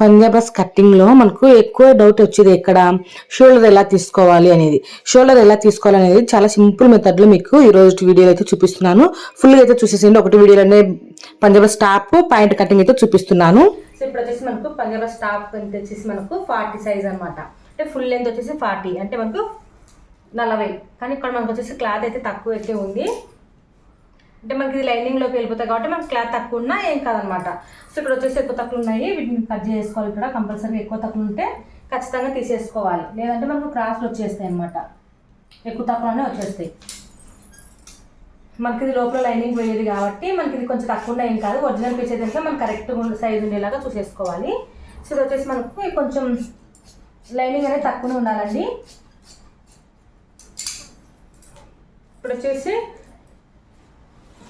పంజాబ్రస్ కట్టింగ్లో మనకు ఎక్కువ డౌట్ వచ్చేది ఎక్కడ? షోల్డర్ ఎలా తీసుకోవాలి అనేది. షోల్డర్ ఎలా తీసుకోవాలి అనేది చాలా సింపుల్ మెథడ్లో మీకు ఈ రోజు వీడియోలో అయితే చూపిస్తున్నాను. ఫుల్గా అయితే చూసేసింది ఒకటి వీడియోలోనే పంజాబ్రస్ టాప్ పాయింట్ కటింగ్ అయితే చూపిస్తున్నాను. సో ఇప్పుడు వచ్చేసి మనకు పంజాబ్రస్ స్టాప్ ఎంత వచ్చేసి మనకు ఫార్టీ సైజ్ అనమాట అంటే ఫుల్ లెంత్ వచ్చేసి ఫార్టీ. అంటే మనకు నలభై. కానీ ఇక్కడ మనకు వచ్చేసి క్లాత్ అయితే తక్కువ అయితే ఉంది. అంటే మనకి ఇది లైనింగ్లోకి వెళ్ళిపోతాయి కాబట్టి మనకి క్లాత్ తక్కువ ఉన్నా ఏం కాదనమాట. సో ఇక్కడ వచ్చేసి ఎక్కువ తక్కువ ఉన్నాయి వీటిని కట్ చేసుకోవాలి ఇక్కడ. కంపల్సరీగా ఎక్కువ తక్కువ ఉంటే ఖచ్చితంగా తీసేసుకోవాలి. లేదంటే మనకు క్రాస్లు వచ్చేస్తాయి అనమాట ఎక్కువ తక్కువనే వచ్చేస్తాయి. మనకి ఇది లోపల లైనింగ్ పోయేది కాబట్టి మనకి ఇది కొంచెం తక్కువ ఉన్నా ఏం కాదు. ఒరిజినల్ పీస్ అయితే మనం కరెక్ట్ సైజ్ ఉండేలాగా చూసేసుకోవాలి. సో ఇది వచ్చేసి మనకు కొంచెం లైనింగ్ అనేది తక్కువనే ఉండాలండి. ఇప్పుడు వచ్చేసి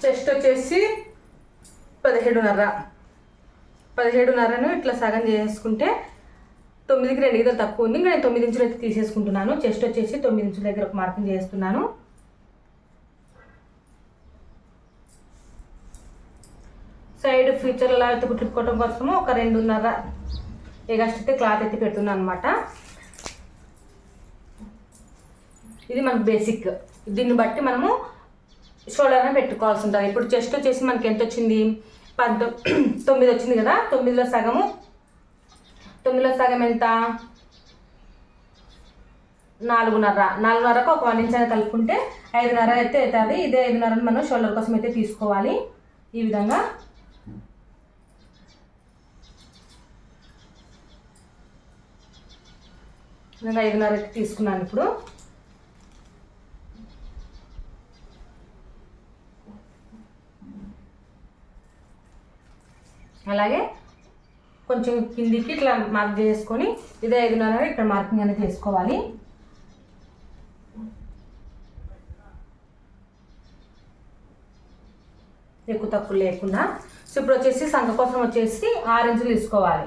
చెస్ట్ వచ్చేసి పదిహేడున్నర. పదిహేడున్నరను ఇట్లా సగం చేసుకుంటే తొమ్మిదికి రెండు గీతలు తక్కువ ఉంది. ఇంకా నేను తొమ్మిది ఇంచులు అయితే తీసేసుకుంటున్నాను. చెస్ట్ వచ్చేసి తొమ్మిది ఇంచుల దగ్గర ఒక మార్కింగ్ చేస్తున్నాను. సైడ్ ఫ్యూచర్లో అయితే కుట్టుకోవడం కోసము ఒక రెండున్నర ఎగస్ట్ అయితే క్లాత్ అయితే పెడుతున్నాను అనమాట ఇది మనకు బేసిక్. దీన్ని బట్టి మనము షోల్డర్ పెట్టుకోవాల్సి ఉంటుంది ఇప్పుడు చెస్ట్ వచ్చేసి మనకి ఎంత వచ్చింది పంతొ తొమ్మిది వచ్చింది కదా? తొమ్మిదిలో సగము తొమ్మిదిలో సగం ఎంత? నాలుగున్నర. నాలుగున్నరకు ఒక వన్ ఇంచ్ అనేది కలుపుకుంటే ఐదున్నర అయితే అవుతుంది. ఇదే ఐదున్నరని మనం షోల్డర్ కోసం అయితే తీసుకోవాలి. ఈ విధంగా. ఈ విధంగా ఐదున్నర అయితే తీసుకున్నాను ఇప్పుడు. అలాగే కొంచెం కిందికి ఇట్లా మార్క్ చేసుకొని ఇదే ఐదున్నర ఇక్కడ మార్కింగ్ అనేది చేసుకోవాలి. ఎక్కువ తక్కువ లేకుండా. సో ఇప్పుడు వచ్చేసి సంఖ కోసం వచ్చేసి ఆరెంజ్ తీసుకోవాలి.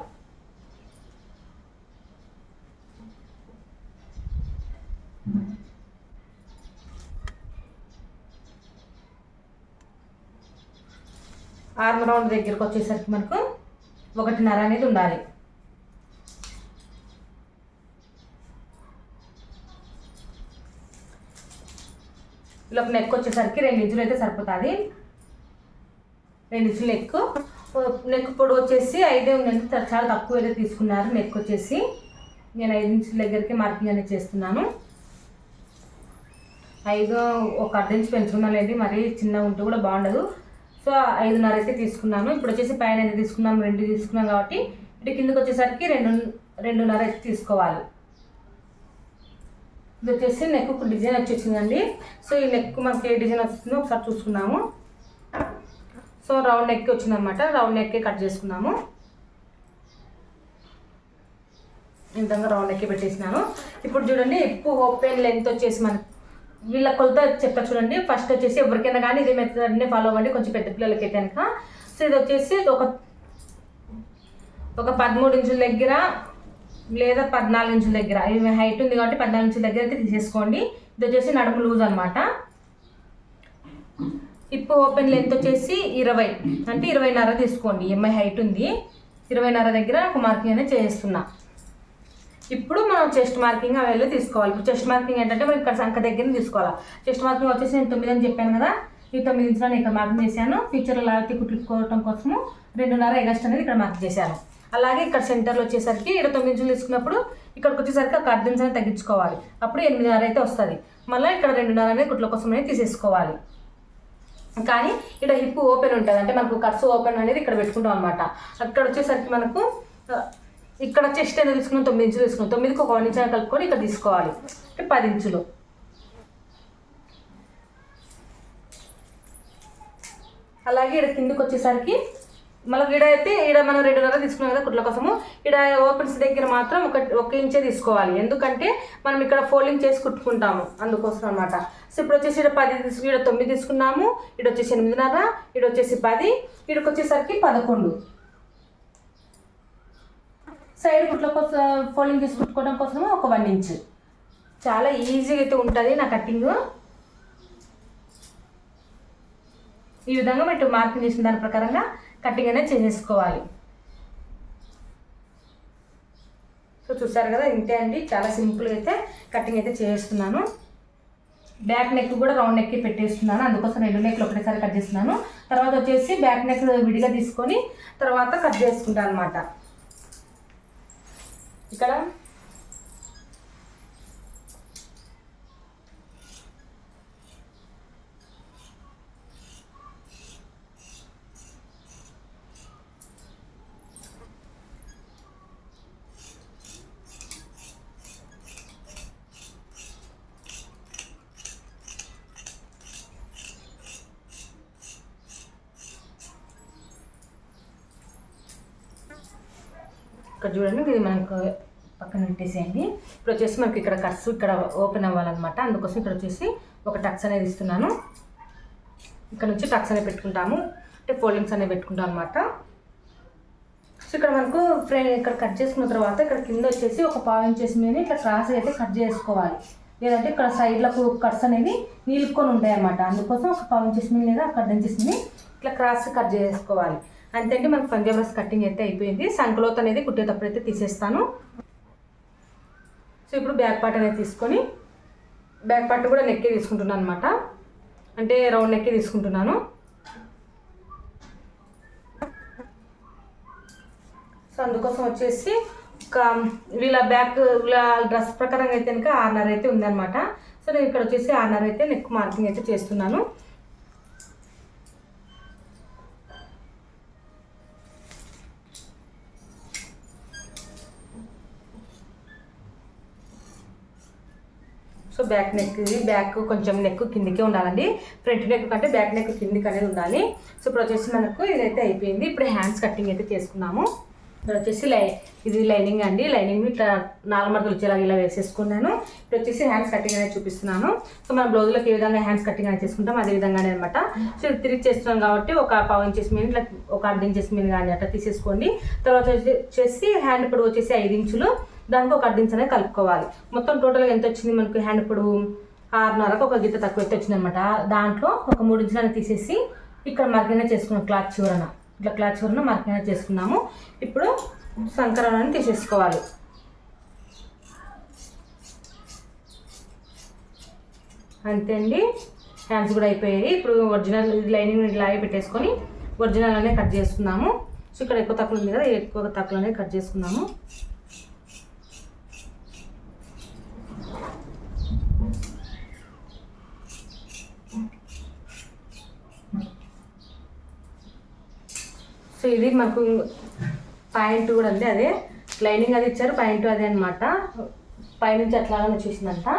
ఆర్మ్ రౌండ్ దగ్గరకు వచ్చేసరికి మనకు ఒకటిన్నర అనేది ఉండాలి. ఇలా నెక్ వచ్చేసరికి రెండు ఇంచులు అయితే సరిపోతుంది. రెండు ఇంచులు నెక్ నెక్ పొడవు వచ్చేసి ఐదే ఉందంటే చాలా తక్కువ అయితే తీసుకున్నారు నెక్ వచ్చేసి. నేను ఐదు ఇంచుల దగ్గరికి మార్కింగ్ అనేది చేస్తున్నాను. ఐదు ఒక అర్ధ ఇంచు పెంచుకున్నానండి మరీ చిన్నగా ఉంటే కూడా బాగుండదు. సో ఐదున్నర అయితే తీసుకున్నాను. ఇప్పుడు వచ్చేసి పైన అయితే తీసుకున్నాం? రెండు తీసుకున్నాం కాబట్టి ఇటు కిందకి వచ్చేసరికి రెండు రెండున్నర అయితే తీసుకోవాలి. ఇది వచ్చేసి నెక్ డిజైన్ వచ్చేసిందండి. సో ఈ నెక్ మనకి ఏ డిజైన్ వస్తుందో ఒకసారి చూసుకున్నాము. సో రౌండ్ నెక్ వచ్చిందనమాట రౌండ్ నెక్కే కట్ చేసుకున్నాము. ఈ విధంగా రౌండ్ నెక్ పెట్టేసినాను. ఇప్పుడు చూడండి ఎక్కువ ఓపెన్ లెంత్ వచ్చేసి మనకి వీళ్ళ కొలత చెప్తా చూడండి. ఫస్ట్ వచ్చేసి ఎవరికైనా కానీ ఇదే మెథడ్ని ఫాలో అవ్వండి. కొంచెం పెద్ద పిల్లలకి అయితే కనుక. సో ఇది వచ్చేసి ఒక ఒక పదమూడు ఇంచుల దగ్గర లేదా పద్నాలుగు ఇంచుల దగ్గర. ఇవి హైట్ ఉంది కాబట్టి పద్నాలుగు ఇంచుల దగ్గర అయితే తీసేసుకోండి. ఇది వచ్చేసి నడుము లూజ్ అనమాట ఇప్పు ఓపెన్ లెంత్ వచ్చేసి ఇరవై. అంటే ఇరవైన్నర తీసుకోండి. ఎంఐ హైట్ ఉంది. ఇరవైన్నర దగ్గర ఒక మార్కింగ్ అనేది చేస్తున్నా. ఇప్పుడు మనం చెస్ట్ మార్కింగ్ అవి వెళ్ళి తీసుకోవాలి. ఇప్పుడు చెస్ట్ మార్కింగ్ ఏంటంటే మనం ఇక్కడ సంఖ దగ్గర తీసుకోవాలి. చెస్ట్ మార్కింగ్ వచ్చేసి నేను తొమ్మిది అని చెప్పాను కదా ఈ తొమ్మిది ఇంచులో నేను ఇక్కడ మార్కింగ్ చేశాను. ఫ్యూచర్లో లాగితే కుట్టుకోవడం కోసము రెండున్నర ఎగస్ట్ అనేది ఇక్కడ మార్క్ చేశాను. అలాగే ఇక్కడ సెంటర్లో వచ్చేసరికి ఇక్కడ తొమ్మిది ఇంచులు తీసుకున్నప్పుడు ఇక్కడికి వచ్చేసరికి ఒక అర్ధ ఇంచు అనేది తగ్గించుకోవాలి. అప్పుడు ఎనిమిదిన్నర అయితే వస్తుంది. మళ్ళీ ఇక్కడ రెండున్నర అనేది కుట్ల కోసం అనేది తీసేసుకోవాలి. కానీ ఇక్కడ హిప్ ఓపెన్ ఉంటుంది. అంటే మనకు కట్స్ ఓపెన్ అనేది ఇక్కడ పెట్టుకుంటాం అనమాట అక్కడ వచ్చేసరికి మనకు ఇక్కడ చెస్ట్ ఎంత తీసుకున్నాం తొమ్మిది ఇంచులు తీసుకున్నాం. తొమ్మిదికి ఒక వన్ ఇంచ్ కలుపుకొని ఇక్కడ తీసుకోవాలి. అంటే పది ఇంచులు. అలాగే ఇక్కడ కిందకి వచ్చేసరికి మళ్ళీ ఈడ అయితే ఈడ మనం రెండున్నర తీసుకున్నాం కదా కుట్ల కోసము. ఈడ ఓపెన్స్ దగ్గర మాత్రం ఒక ఒక ఇంచే తీసుకోవాలి. ఎందుకంటే మనం ఇక్కడ ఫోల్డింగ్ చేసి కుట్టుకుంటాము అందుకోసం అనమాట సో ఇప్పుడు వచ్చేసి ఇక్కడ పది తీసుకు ఈడ తొమ్మిది తీసుకున్నాము. ఈడ వచ్చేసి ఎనిమిదిన్నర ఈడ వచ్చేసి పది ఇక్కడికి వచ్చేసరికి పదకొండు. సైడ్ కుట్ల కోసం ఫోల్డింగ్ చేసి కుట్టుకోవడం కోసము ఒక వన్ ఇంచ్. చాలా ఈజీగా అయితే ఉంటుంది నా కటింగ్ ఈ విధంగా మీరు మార్కింగ్ చేసిన దాని ప్రకారంగా కటింగ్ అనేది చేసేసుకోవాలి చూసారు కదా ఇంతే అండి. చాలా సింపుల్గా అయితే కటింగ్ అయితే చేస్తున్నాను. బ్యాక్ నెక్ కూడా రౌండ్ నెక్కి పెట్టేస్తున్నాను. అందుకోసం రెండు నెక్లు ఒకటేసారి కట్ చేస్తున్నాను. తర్వాత వచ్చేసి బ్యాక్ నెక్ విడిగా తీసుకొని తర్వాత కట్ చేసుకుంటాను అనమాట ఇక్కడ చూడండి ఇది మనకు పక్కన పెట్టేసేయండి. ఇప్పుడు వచ్చేసి మనకి ఇక్కడ కట్స్ ఇక్కడ ఓపెన్ అవ్వాలన్నమాట. అందుకోసం ఇక్కడ వచ్చేసి ఒక టక్స్ అనేది ఇస్తున్నాను. ఇక్కడ నుంచి టక్స్ అనేవి పెట్టుకుంటాము. అంటే ఫోల్డింగ్స్ అనేవి పెట్టుకుంటాం అనమాట సో ఇక్కడ మనకు ఫ్రే ఇక్కడ కట్ చేసుకున్న తర్వాత ఇక్కడ కింద వచ్చేసి ఒక పావు ఇంచెస్ మీద ఇట్లా క్రాస్ అయితే కట్ చేసుకోవాలి. లేదంటే ఇక్కడ సైడ్లకు కట్స్ అనేవి నిలుపుకొని ఉంటాయి అన్నమాట అందుకోసం ఒక పావు ఇంచెస్ మీద లేదా కట్ ఇంచెస్ మీద ఇట్లా క్రాస్ కట్ చేసుకోవాలి. అంతే అంటే మనకు పంజాబ్ కటింగ్ అయితే అయిపోయింది. సంకలోత్ అనేది కుట్టేటప్పుడు అయితే తీసేస్తాను. సో ఇప్పుడు బ్యాక్ పార్ట్ అనేది తీసుకొని బ్యాక్ పార్ట్ కూడా నెక్కే తీసుకుంటున్నాను అనమాట అంటే రౌండ్ నెక్కే తీసుకుంటున్నాను. సో అందుకోసం వచ్చేసి ఒక వీళ్ళ బ్యాక్ వీళ్ళ డ్రెస్ ప్రకారంగా అయితే కనుక ఆర్నర్ అయితే ఉందన్నమాట. సో నేను ఇక్కడ వచ్చేసి ఆర్నర్ అయితే నెక్ మార్కింగ్ అయితే చేస్తున్నాను. సో బ్యాక్ నెక్ ఇది బ్యాక్ కొంచెం నెక్ కిందికే ఉండాలండి. ఫ్రంట్ నెక్ కంటే బ్యాక్ నెక్ కిందికి అనేది ఉండాలి. సో ఇప్పుడు వచ్చేసి మనకు ఇదైతే అయిపోయింది. ఇప్పుడు హ్యాండ్స్ కటింగ్ అయితే చేసుకున్నాము. ఇక్కడ వచ్చేసి లై ఇది లైనింగ్ అండి. లైనింగ్ ఇట్లా నాలుగు మడతలు వచ్చేలాగా ఇలా వేసేసుకున్నాను. ఇప్పుడు వచ్చేసి హ్యాండ్స్ కటింగ్ అనేది చూపిస్తున్నాను. సో మన బ్లౌజ్లోకి ఏ విధంగా హ్యాండ్స్ కటింగ్ అనేది చేసుకుంటాం అదే విధంగానే అనమాట సో ఇది తిరిగి చేస్తున్నాం కాబట్టి ఒక పావు ఇంచెస్ మీద ఇట్లా ఒక అర్ధ ఇంచెస్ మీద కానీ అట్లా తీసేసుకోండి. తర్వాత వచ్చేసి హ్యాండ్ ఇప్పుడు వచ్చేసి ఐదు ఇంచులు. దానికి ఒక అర్ధ అనేది కలుపుకోవాలి. మొత్తం టోటల్గా ఎంత వచ్చింది? మనకు హ్యాండ్ పొడవు ఆరున్నరకు ఒక గీత తక్కువ ఎత్తు వచ్చింది అనమాట దాంట్లో ఒక మూడు ఇంచులను తీసేసి ఇక్కడ మార్కింగ్ చేసుకున్నాం. క్లాత్ చివరన. ఇట్లా క్లాత్ చివరన మార్కింగ్ చేసుకున్నాము. ఇప్పుడు సంకరాన్ని తీసేసుకోవాలి. అంతే అండి. హ్యాండ్స్ కూడా అయిపోయాయి. ఇప్పుడు ఒరిజినల్ లైనింగ్ ఇలాగే పెట్టేసుకొని ఒరిజినల్ అనే కట్ చేసుకున్నాము. సో ఇక్కడ ఎక్కువ తక్కువ ఉంది కదా ఎక్కువ తక్కువ అనేది కట్ చేసుకున్నాము. సో ఇది మాకు పాయింట్ కూడా ఉంది అదే లైనింగ్ అది ఇచ్చారు పాయింట్ అదే అనమాట పైనుంచి అట్లాగానే వచ్చేసిందంట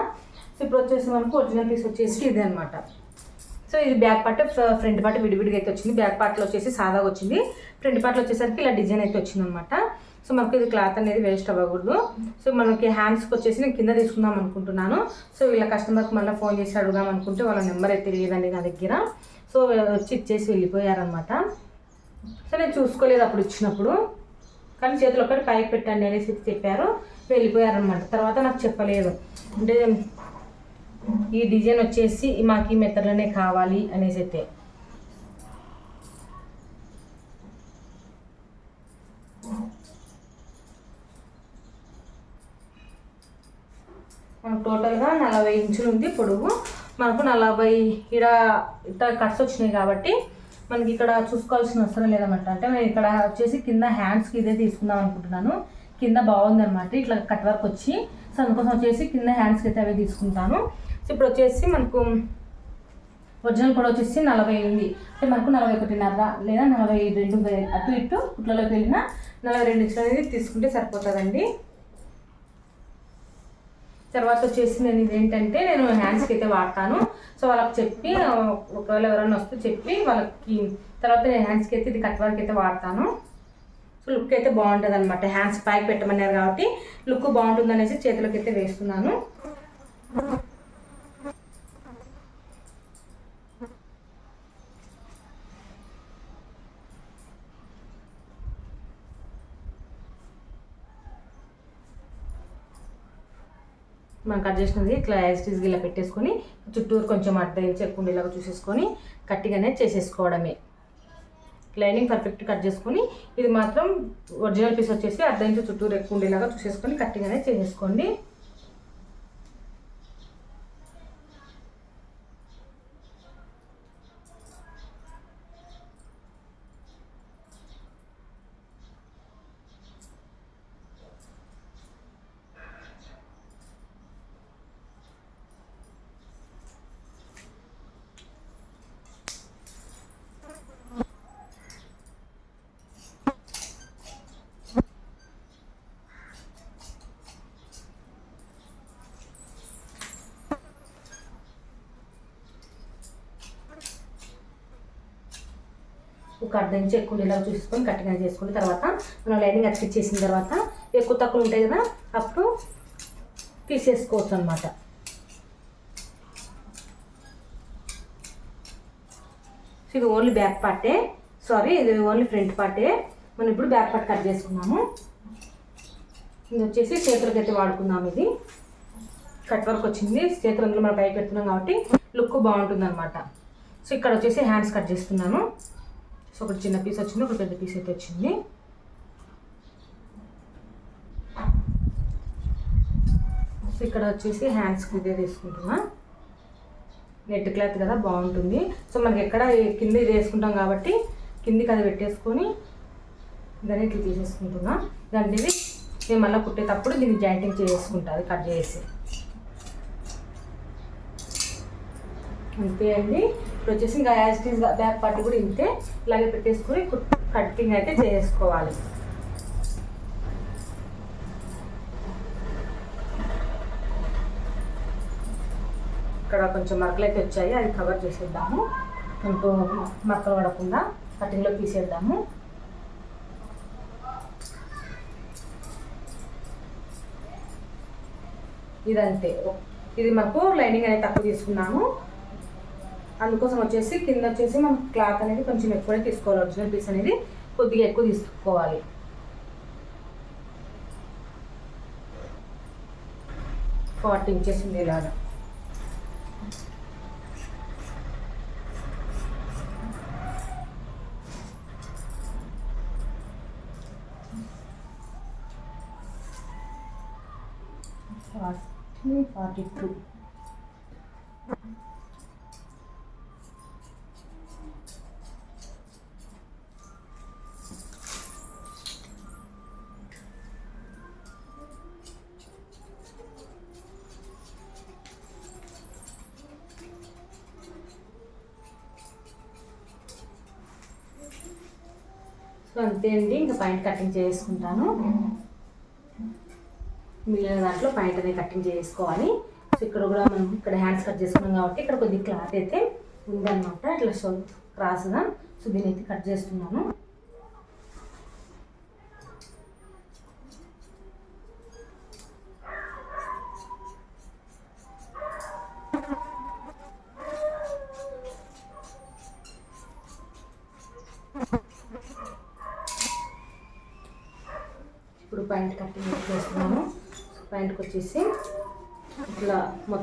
సో ఇప్పుడు వచ్చేసి మనకు ఒరిజినల్ పీస్ వచ్చేసి ఇదే అనమాట సో ఇది బ్యాక్ పార్ట్ ఫ్రంట్ పార్ట్ విడివిడిగా అయితే వచ్చింది. బ్యాక్ పార్ట్లో వచ్చేసి సాదాగా వచ్చింది. ఫ్రంట్ పార్ట్లో వచ్చేసరికి ఇలా డిజైన్ అయితే వచ్చింది అనమాట సో మనకి ఇది క్లాత్ అనేది వేస్ట్ అవ్వకూడదు. సో మనకి హ్యాండ్స్కి వచ్చేసి నేను కింద తీసుకుందాం అనుకుంటున్నాను. సో వీళ్ళ కస్టమర్కి మళ్ళీ ఫోన్ చేసి అడుగుదాం అనుకుంటే వాళ్ళ నెంబర్ అయితే తెలియదండి నా దగ్గర. సో వచ్చి ఇచ్చేసి వెళ్ళిపోయారనమాట సో నేను చూసుకోలేదు అప్పుడు ఇచ్చినప్పుడు. కానీ చేతిలో ఒకటి పైకి పెట్టండి అనేసి చెప్పారు. వెళ్ళిపోయారనమాట తర్వాత నాకు చెప్పలేదు. అంటే ఈ డిజైన్ వచ్చేసి మాకు ఈ మెత్తలోనే కావాలి అనేసి అయితే. మనకు టోటల్గా నలభై ఇంచులు ఉంది పొడవు మనకు నలభై ఇడ ఇట్లా కట్స్ వచ్చినాయి కాబట్టి మనకి ఇక్కడ చూసుకోవాల్సిన అవసరం లేదన్నమాట. అంటే నేను ఇక్కడ వచ్చేసి కింద హ్యాండ్స్కి ఇదే తీసుకుందాం అనుకుంటున్నాను. కింద బాగుందన్నమాట. ఇట్లా కట్ వర్క్ వచ్చి సో అందుకోసం వచ్చేసి కింద హ్యాండ్స్కి అయితే అవే తీసుకుంటాను. సో ఇప్పుడు వచ్చేసి మనకు ఒరిజినల్ కూడా వచ్చేసి నలభై ఎనిమిది. అంటే మనకు నలభై ఒకటిన్నర లేదా నలభై రెండు అటు ఇటు కుట్లలోకి వెళ్ళిన నలభై రెండు ఇంచులు అనేది తీసుకుంటే సరిపోతుందండి. తర్వాత వచ్చేసి నేను ఇదేంటంటే నేను హ్యాండ్స్కి అయితే వాడతాను. సో వాళ్ళకి చెప్పి ఒకవేళ ఎవరైనా వస్తే చెప్పి వాళ్ళకి తర్వాత నేను హ్యాండ్స్కి అయితే ఇది కట్ వర్క్ అయితే వాడతాను. సో లుక్ అయితే బాగుంటుంది అనమాట హ్యాండ్స్ పైకి పెట్టమన్నారు కాబట్టి లుక్ బాగుంటుంది అనేసి చేతిలోకి అయితే వేస్తున్నాను. మనం కట్ చేసినది ఇట్లా యాజిటీస్గా ఇలా పెట్టేసుకొని చుట్టూరు కొంచెం అడ్డ ఇంచి ఎక్కువ ఉండేలాగా చూసేసుకొని కట్టిగానే చేసేసుకోవడమే. లైనింగ్ పర్ఫెక్ట్ కట్ చేసుకొని ఇది మాత్రం ఒరిజినల్ పీస్ వచ్చేసి అర్ధ ఇంచు చుట్టూరు ఎక్కువ ఉండేలాగా చూసేసుకొని కట్టింగ్ అనేది చేసేసుకోండి. ఒక అర్ధ ఇంచు ఎక్కువ ఉండేలాగా చూసుకొని కట్టింగ్ చేసుకున్న చేసుకుని తర్వాత మనం లైనింగ్ అతికిచ్చేసిన తర్వాత ఎక్కువ తక్కువ ఉంటాయి కదా అప్పుడు తీసేసుకోవచ్చు అనమాట ఇది ఓన్లీ బ్యాక్ పార్టే సారీ ఇది ఓన్లీ ఫ్రంట్ పార్టే. మనం ఇప్పుడు బ్యాక్ పార్ట్ కట్ చేసుకున్నాము. ఇది వచ్చేసి చేతులకి అయితే వాడుకున్నాము ఇది. కట్ వర్క్ వచ్చింది చేతులు మనం పైకి పెడుతున్నాం కాబట్టి లుక్ బాగుంటుంది అనమాట సో ఇక్కడ వచ్చేసి హ్యాండ్స్ కట్ చేస్తున్నాను. సో ఒకటి చిన్న పీస్ వచ్చింది ఒక పెద్ద పీస్ అయితే వచ్చింది. సో ఇక్కడ వచ్చేసి హ్యాండ్స్కి ఇదే తీసుకుంటున్నా. నెట్ క్లాత్ కదా బాగుంటుంది. సో మనకి ఎక్కడ కింద ఇది వేసుకుంటాం కాబట్టి కిందికి అది పెట్టేసుకొని దాన్ని ఇట్లా తీసేసుకుంటున్నా. దాన్ని నేను మళ్ళీ కుట్టేటప్పుడు దీన్ని జాయింటింగ్ చేసుకుంటుంది కట్ చేసి. అంతే అండి. ఇప్పుడు వచ్చేసి ఇంకా యాజ్ ఇట్ బ్యాక్ పార్ట్ కూడా ఇంతే. ఇలాగే పెట్టేసుకొని కటింగ్ అయితే చేసుకోవాలి. ఇక్కడ కొంచెం మరకలు అయితే వచ్చాయి. అది కవర్ చేసేద్దాము. మనకు మరకలు పడకుండా కటింగ్లో తీసేద్దాము. ఇదంతే. ఇది మాకు లైనింగ్ అనేది తక్కువ తీసుకున్నాము. అందుకోసం వచ్చేసి కింద వచ్చేసి మనం క్లాత్ అనేది కొంచెం ఎక్కువనే తీసుకోవాలి. ఒరిజినల్ పీస్ అనేది కొద్దిగా ఎక్కువ తీసుకోవాలి. ఫార్టీ ఇంచెస్ ఉంది ఇలాగా. ఫార్టీ ఫార్టీ టూ సో అంతే అండి. ఇంకా పైన కటింగ్ చేసుకుంటాను. మిగిలిన దాంట్లో పైన అనేది కటింగ్ చేసుకోవాలి. సో ఇక్కడ కూడా మనం ఇక్కడ హ్యాండ్స్ కట్ చేసుకున్నాం కాబట్టి ఇక్కడ కొద్దిగా క్లాత్ అయితే ఉందన్నమాట. ఇట్లా సో క్రాస్గా. సో దీన్ని అయితే కట్ చేస్తున్నాను.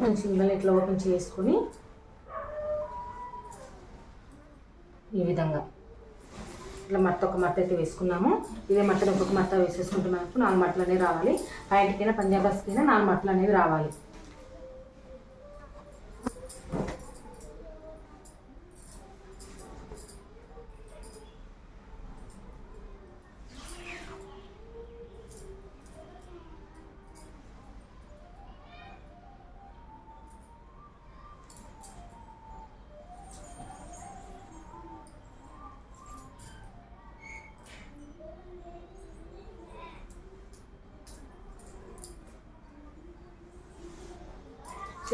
ఇట్లా సింగిల్ ఇట్లా ఓపెన్ చేసుకొని ఈ విధంగా ఇట్లా మట్ట ఒక మట్ట అయితే వేసుకున్నాము. ఇదే మట్టను ఒక్కొక్క మట్ట వేసేసుకుంటున్నాము నాలుగు మట్టలు అనేవి రావాలి. పాయింట్కైనా పంజాబస్కైనా నాలుగు మట్టలు అనేవి రావాలి.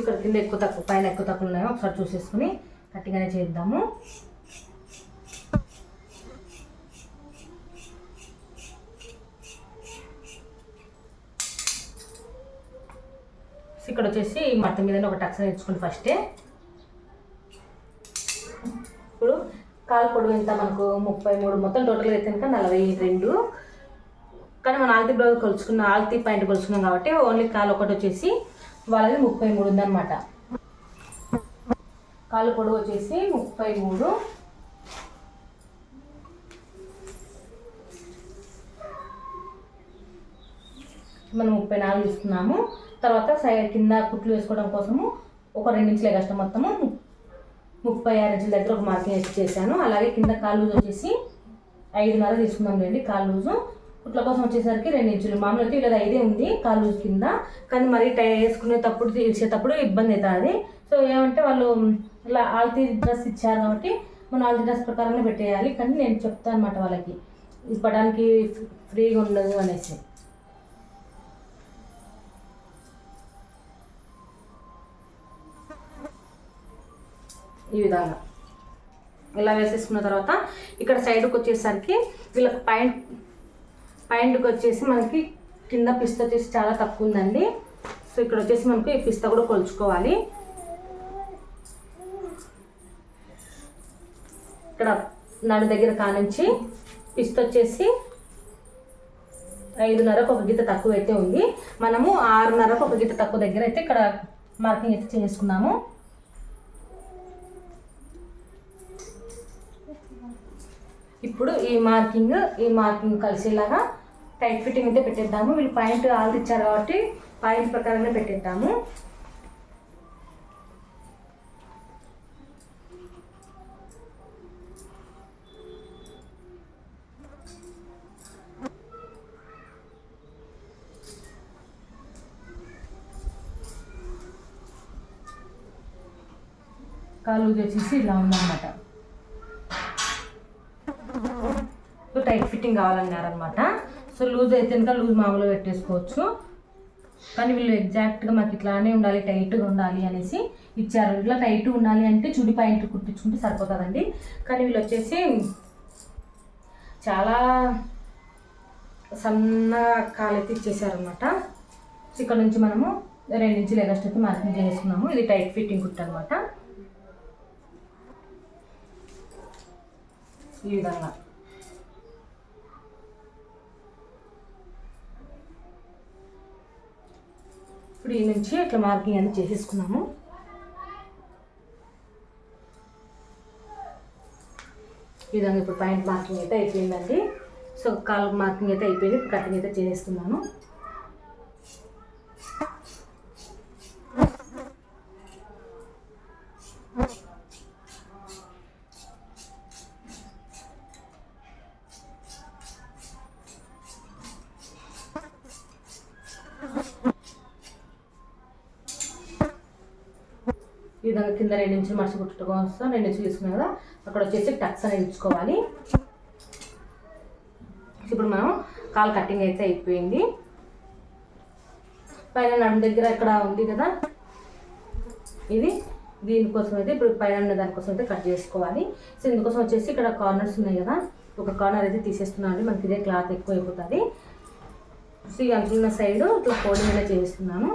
ఇక్కడ కింద ఎక్కువ తక్కువ పైన ఎక్కువ తక్కువ ఉన్నాయో ఒకసారి చూసేసుకుని కట్టిగానే చేద్దాము. ఇక్కడ వచ్చేసి ఈ మట్ట మీద ఒక టక్స్ నేర్చుకోండి ఫస్టే ఇప్పుడు కాలు పొడవు ఎంత మనకు? ముప్పై మూడు. మొత్తం టోటల్గా అయితే కనుక నలభై రెండు. కానీ మనం ఆల్తీ బ్లౌజ్ కొలుచుకున్న ఆల్తీ పాయింట్ కొలుచుకున్నాం కాబట్టి ఓన్లీ కాలు ఒకటి వచ్చేసి వాళ్ళది ముప్పై మూడు ఉందన్నమాట. కాలు పొడవు వచ్చేసి ముప్పై మూడు. మనం ముప్పై నాలుగు ఇస్తున్నాము తర్వాత సైడ్ కింద కుట్లు వేసుకోవడం కోసము ఒక రెండించులే కష్టం మొత్తము. ముప్పై ఆరు ఇంచుల దగ్గర ఒక మార్కింగ్ చేశాను. అలాగే కింద కాలు వచ్చేసి ఐదున్నర తీసుకున్నాం రండి. కాలు కుట్ల కోసం వచ్చేసరికి రెండు ఇంచులు. మామూలు అయితే ఇలా ఐదే ఉంది కాలు కింద కానీ మరీ టై వేసుకునేటప్పుడు తీసేటప్పుడు ఇబ్బంది అవుతుంది. సో ఏమంటే వాళ్ళు ఇలా ఆల్తీ డ్రెస్ ఇచ్చారు కాబట్టి మనం ఆల్తీ డ్రెస్ ప్రకారమే పెట్టేయాలి. కానీ నేను చెప్తాను అనమాట వాళ్ళకి ఇప్పడానికి ఫ్రీగా ఉండదు అనేసి. ఈ విధంగా. ఇలా వేసేసుకున్న తర్వాత ఇక్కడ సైడ్కి వచ్చేసరికి వీళ్ళకి పైన పైంట్కి వచ్చేసి మనకి కింద పిస్త వచ్చేసి చాలా తక్కువ ఉందండి. సో ఇక్కడ వచ్చేసి మనకు ఈ పిస్త కూడా కొలుచుకోవాలి. ఇక్కడ నడు దగ్గర కానించి పిస్త వచ్చేసి ఐదున్నరకు ఒక గీత తక్కువ అయితే ఉంది. మనము ఆరున్నరకు ఒక గీత తక్కువ దగ్గర అయితే ఇక్కడ మార్కింగ్ అయితే చేసుకున్నాము ఇప్పుడు ఈ మార్కింగ్ ఈ మార్కింగ్ కలిసేలాగా టైట్ ఫిట్టింగ్ అయితే పెట్టేద్దాము. వీళ్ళు పాయింట్ ఆల్రెడీ ఇచ్చారు కాబట్టి పాయింట్ ప్రకారంగా పెట్టేద్దాము. కాలు వచ్చేసి ఇలా ఉందన్నమాట సో టైట్ ఫిట్టింగ్ కావాలన్నారనమాట సో లూజ్ అయితే ఇంకా లూజ్ మామూలుగా పెట్టేసుకోవచ్చు. కానీ వీళ్ళు ఎగ్జాక్ట్గా మాకు ఇట్లానే ఉండాలి టైట్గా ఉండాలి అనేసి ఇచ్చారు. ఇట్లా టైట్గా ఉండాలి అంటే చుడి పాయింట్ కుట్టించుకుంటే సరిపోతుందండి. కానీ వీళ్ళు వచ్చేసి చాలా సన్న కాలైతే ఇచ్చేసారనమాట సో ఇక్కడ నుంచి మనము రెండు ఇంచులు ఎగస్ట్ అయితే మార్కింగ్ చేసుకున్నాము ఇది టైట్ ఫిట్టింగ్ కుట్ట అనమాట ఈ విధంగా. ఇప్పుడు ఈ నుంచి ఇట్లా మార్కింగ్ అనేది చేసేసుకున్నాము. ఈ విధంగా ఇప్పుడు పాయింట్ మార్కింగ్ అయితే అయిపోయిందండి. సో కాల్ మార్కింగ్ అయితే అయిపోయింది. కటింగ్ అయితే చేసేస్తున్నాను. ఈ విధంగా కింద రెండు ఇంచులు మడిచి కుట్టుకోవడం కోసం రెండు ఇంచులు తీసుకున్నాం కదా. అక్కడ వచ్చేసి టక్స్ అనేది ఇచ్చుకోవాలి. ఇప్పుడు మనం కాల్ కటింగ్ అయితే అయిపోయింది. పైన నడుము దగ్గర ఇక్కడ ఉంది కదా. ఇది దీనికోసం అయితే ఇప్పుడు పైన ఉన్న దానికోసం అయితే కట్ చేసుకోవాలి. సో ఇందుకోసం వచ్చేసి ఇక్కడ కార్నర్స్ ఉన్నాయి కదా. ఒక కార్నర్ అయితే తీసేస్తున్నామండి మనకి ఇదే క్లాత్ ఎక్కువ అయిపోతుంది. సో ఈ అంటున్న సైడ్ ఇట్లా ఫోల్డింగ్ అయితే చేస్తున్నాను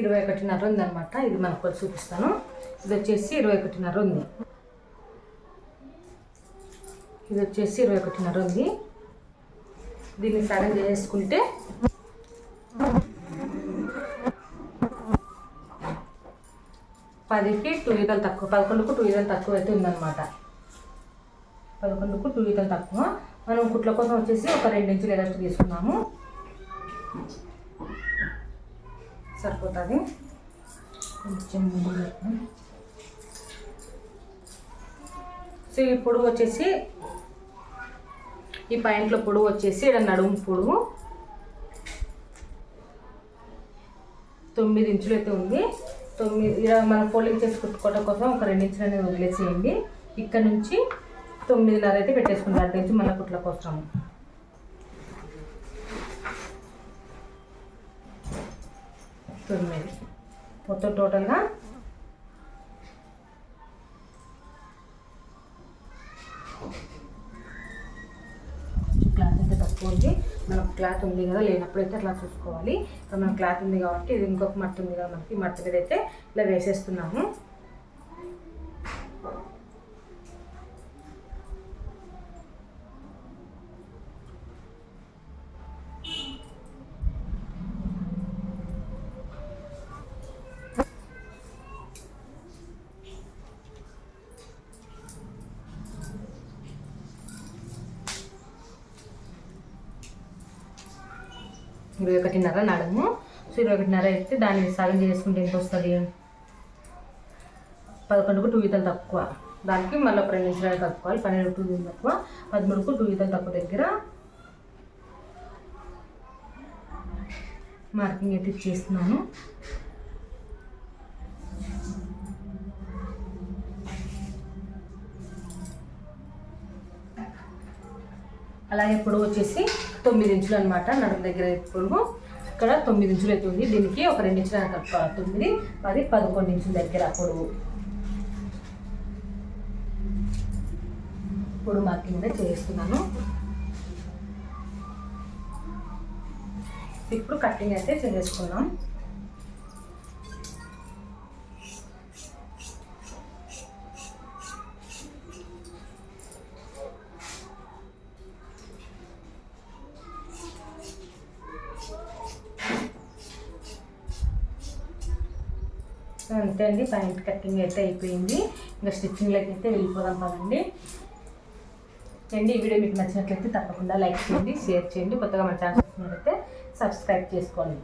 ఇరవై ఒకటిన్నర ఉంది అనమాట ఇది మనకు చూపిస్తాను. ఇది వచ్చేసి ఇరవై ఒకటిన్నర ఉంది. ఇది వచ్చేసి ఇరవై ఒకటిన్నర ఉంది. దీన్ని సగం చేసుకుంటే పదికి టూ ఈతలు తక్కువ పదకొండుకు టూ ఈతలు తక్కువ అయితే ఉందన్నమాట. పదకొండుకు టూ ఈతలు తక్కువ. మనం కుట్ల కోసం వచ్చేసి ఒక రెండు ఇంచులు ఎలాస్ట్ తీసుకున్నాము. సరిపోతుంది. కొంచెం సో ఈ పొడుగు వచ్చేసి ఈ పాయింట్లో పొడుగు వచ్చేసి ఇక్కడ నడుము పొడుగు తొమ్మిది ఇంచులు అయితే ఉంది. తొమ్మిది ఇలా మనం ఫోల్డింగ్ చేసి కుట్టుకోవడం కోసం ఒక రెండించులు అనేది వదిలేసేయండి. ఇక్కడ నుంచి తొమ్మిదిన్నర అయితే పెట్టేసుకుంటాం అటు నుంచి మళ్ళీ కుట్ల కోసము తొమ్మిది. మొత్తం టోటల్గా క్లాత్ అయితే తక్కువ ఉంది. మనకు క్లాత్ ఉంది కదా లేనప్పుడైతే అట్లా చూసుకోవాలి. ఇప్పుడు క్లాత్ ఉంది కాబట్టి ఇది ఇంకొక మట్టి ఉంది కదా మనకి మట్టి మీద అయితే ఇలా వేసేస్తున్నాము. ఇరవై ఒకటిన్నర నడుము. సో ఇరవై ఒకటిన్నర అయితే దాన్ని సగం చేసుకుంటే ఎంత వస్తుంది పదకొండుకు టూ ఈతలు తక్కువ. దానికి మళ్ళీ ఒక రెండు నిమిషాలు కలుపుకోవాలి పన్నెండు టూ ఈతలు తక్కువ. పదమూడుకు టూ ఈతలు తక్కువ దగ్గర మార్కింగ్ అయితే ఇచ్చేస్తున్నాను. అలాగే పొడవు వచ్చేసి తొమ్మిది ఇంచులు అనమాట నడుము దగ్గర పొడవు. ఇక్కడ తొమ్మిది ఇంచులు అయితే ఉంది. దీనికి ఒక రెండు ఇంచులు కలుపుకోవాలి తొమ్మిది పది పదకొండు ఇంచుల దగ్గర పొడవు. పొడవు మార్కింగ్ అయితే చేస్తున్నాను. ఇప్పుడు కటింగ్ అయితే చేసుకున్నాం అండి ప్యాంట్ కటింగ్ అయితే అయిపోయింది. ఇంకా స్టిచ్చింగ్లోకి అయితే వెళ్ళిపోదాం పదండి. అండి ఈ వీడియో మీకు నచ్చినట్లయితే తప్పకుండా లైక్ చేయండి షేర్ చేయండి. కొత్తగా మన ఛానల్ అయితే సబ్స్క్రైబ్ చేసుకోండి.